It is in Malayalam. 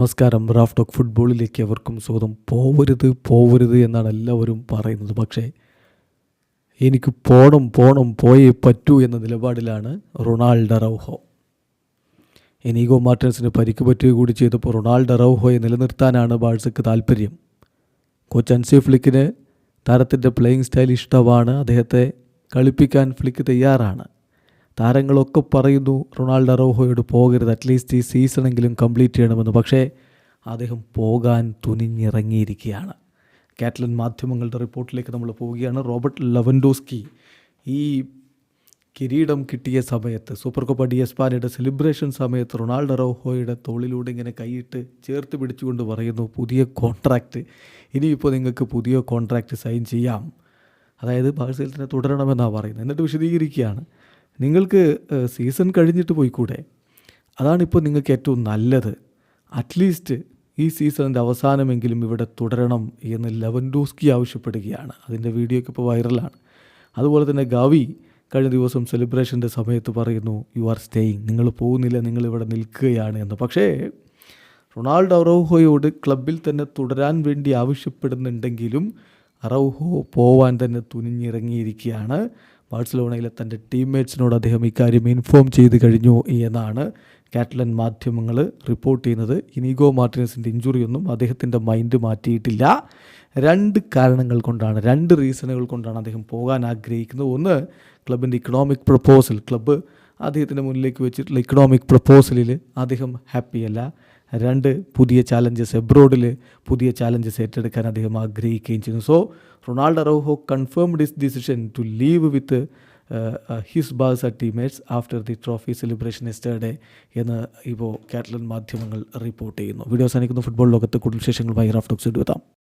നമസ്കാരം. റാഫ് ടോക്ക് ഫുട്ബോളിലേക്ക് അവർക്കും സ്വാഗതം. പോവരുത് പോവരുത് എന്നാണ് എല്ലാവരും പറയുന്നത്. പക്ഷേ എനിക്ക് പോണം പോണം പോയേ പറ്റൂ എന്ന നിലപാടിലാണ് റൊണാൾഡോ റൗഹോ. എനിഗോ മാർട്ടിൻസിന് പരിക്ക് പറ്റുക കൂടി ചെയ്തപ്പോൾ റൊണാൾഡോ റൗഹോയെ നിലനിർത്താനാണ് ബാഴ്സയ്ക്ക് താല്പര്യം. കോച്ച് അൻസി ഫ്ലിക്കിന് താരത്തിന്റെ പ്ലേയിങ് സ്റ്റൈൽ ഇഷ്ടമാണ്. അദ്ദേഹത്തെ കളിപ്പിക്കാൻ ഫ്ലിക്ക് തയ്യാറാണ്. താരങ്ങളൊക്കെ പറയുന്നു റൊണാൾഡോ റോഹോയോട് പോകരുത്. അറ്റ്ലീസ്റ്റ് ഈ സീസണെങ്കിലും കംപ്ലീറ്റ് ചെയ്യണമെന്ന്. പക്ഷേ അദ്ദേഹം പോകാൻ തുനിഞ്ഞിറങ്ങിയിരിക്കുകയാണ്. കാറ്റലൻ മാധ്യമങ്ങളുടെ റിപ്പോർട്ടിലേക്ക് നമ്മൾ പോവുകയാണ്. റോബർട്ട് ലവൻഡോസ്കി ഈ കിരീടം കിട്ടിയ സമയത്ത് സൂപ്പർ കപ്പ് ഡി എസ്പാനയുടെ സെലിബ്രേഷൻ സമയത്ത് റൊണാൾഡോ റോഹോയുടെ തോളിലൂടെ ഇങ്ങനെ കൈയിട്ട് ചേർത്ത് പിടിച്ചുകൊണ്ട് പറയുന്നു പുതിയ കോൺട്രാക്റ്റ് ഇനിയിപ്പോൾ നിങ്ങൾക്ക് പുതിയ കോൺട്രാക്റ്റ് സൈൻ ചെയ്യാം. അതായത് ബാഴ്സയിൽ തന്നെ തുടരണമെന്നാണ് പറയുന്നത്. എന്നിട്ട് വിശദീകരിക്കുകയാണ്. നിങ്ങൾക്ക് സീസൺ കഴിഞ്ഞിട്ട് പോയിക്കൂടെ? അതാണിപ്പോൾ നിങ്ങൾക്ക് ഏറ്റവും നല്ലത്. അറ്റ്ലീസ്റ്റ് ഈ സീസണിന്റെ അവസാനമെങ്കിലും ഇവിടെ തുടരണം എന്ന് ലെവൻഡോസ്കി ആവശ്യപ്പെടുകയാണ്. അതിന്റെ വീഡിയോ ഒക്കെ ഇപ്പോൾ വൈറലാണ്. അതുപോലെ തന്നെ ഗവി കഴിഞ്ഞ ദിവസം സെലിബ്രേഷന്റെ സമയത്ത് പറയുന്നു യു ആർ സ്റ്റേയിങ് നിങ്ങൾ പോകുന്നില്ല നിങ്ങളിവിടെ നിൽക്കുകയാണ് എന്ന്. പക്ഷേ റൊണാൾഡോ അറൗഹോയോട് ക്ലബിൽ തന്നെ തുടരാൻ വേണ്ടി ആവശ്യപ്പെടുന്നുണ്ടെങ്കിലും അറൗഹോ പോവാൻ തന്നെ തുനിഞ്ഞിറങ്ങിയിരിക്കുകയാണ്. ബാഴ്സലോണയിലെ തന്റെ ടീംമേറ്റ്സിനോട് അദ്ദേഹം ഇക്കാര്യം ഇൻഫോം ചെയ്ത് കഴിഞ്ഞു എന്നാണ് കാറ്റലൻ മാധ്യമങ്ങൾ റിപ്പോർട്ട് ചെയ്യുന്നത്. ഇനിഗോ മാർട്ടിനസിന്റെ ഇഞ്ചുറിയൊന്നും അദ്ദേഹത്തിന്റെ മൈൻഡ് മാറ്റിയിട്ടില്ല. രണ്ട് കാരണങ്ങൾ കൊണ്ടാണ് രണ്ട് റീസണുകൾ കൊണ്ടാണ് അദ്ദേഹം പോകാൻ ആഗ്രഹിക്കുന്നത്. ഒന്ന് ക്ലബിന്റെ ഇക്കണോമിക് പ്രപ്പോസൽ ക്ലബ്ബ് അദ്ദേഹത്തിന്റെ മുന്നിലേക്ക് വെച്ചിട്ടുള്ള ഇക്കണോമിക് പ്രപ്പോസലിൽ അദ്ദേഹം ഹാപ്പിയല്ല രണ്ട് പുതിയ ചാലഞ്ചസ് എബ്രോഡിൽ പുതിയ ചാലഞ്ചസ് ഏറ്റെടുക്കാൻ അദ്ദേഹം ആഗ്രഹിക്കുകയും ചെയ്യുന്നു. So Ronaldo Rojo confirmed his decision to leave with his Barça teammates after the trophy celebration yesterday എന്ന് ഇപ്പോൾ കാറ്റലൻ മാധ്യമങ്ങൾ റിപ്പോർട്ട് ചെയ്യുന്നു. വീഡിയോ സാധിക്കുന്ന ഫുട്ബോൾ ലോകത്ത് കൂടുതൽ വിശേഷങ്ങളുമായി റാഫ് ടോക്സ് എത്താം.